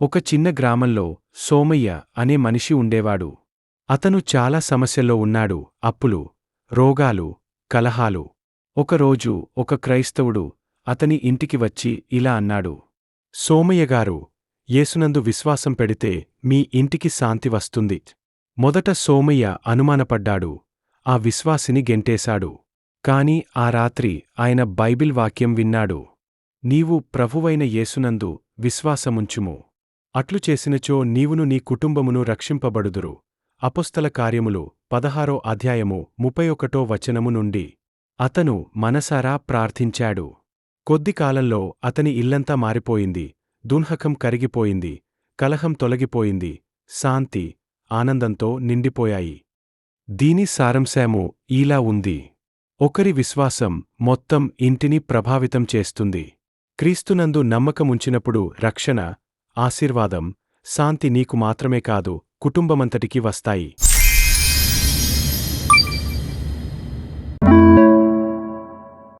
ఒక చిన్న గ్రామంలో సోమయ్య అనే మనిషి ఉండేవాడు. అతను చాలా సమస్యల్లో ఉన్నాడు. అప్పులు రోగాలు కలహాలు. ఒకరోజు ఒక క్రైస్తవుడు అతని ఇంటికి వచ్చి ఇలా అన్నాడు. సోమయ్యగారు యేసునందు విశ్వాసం పెడితే మీ ఇంటికి శాంతి వస్తుంది. మొదట సోమయ్య అనుమానపడ్డాడు. ఆ విశ్వాసిని గెంటేశాడు. కాని ఆ రాత్రి ఆయన బైబిల్ వాక్యం విన్నాడు. నీవు ప్రభువైన యేసునందు విశ్వాసముంచుము. అట్లు చేసినచో నీవును నీ కుటుంబమును రక్షింపబడుదురు. అపుస్తల కార్యములు పదహారో అధ్యాయము ముప్పై ఒకటో వచనము నుండి అతను మనసారా ప్రార్థించాడు. కొద్ది కాలంలో అతని ఇల్లంతా మారిపోయింది. దున్హకం కరిగిపోయింది. కలహం తొలగిపోయింది. శాంతి ఆనందంతో నిండిపోయాయి. దీని సారంశాము ఇలా ఉంది. ఒకరి విశ్వాసం మొత్తం ఇంటిని ప్రభావితం చేస్తుంది. క్రీస్తునందు నమ్మకముంచినప్పుడు రక్షణ ఆశీర్వాదం శాంతి నీకు మాత్రమే కాదు కుటుంబమంతటికి వస్తాయి.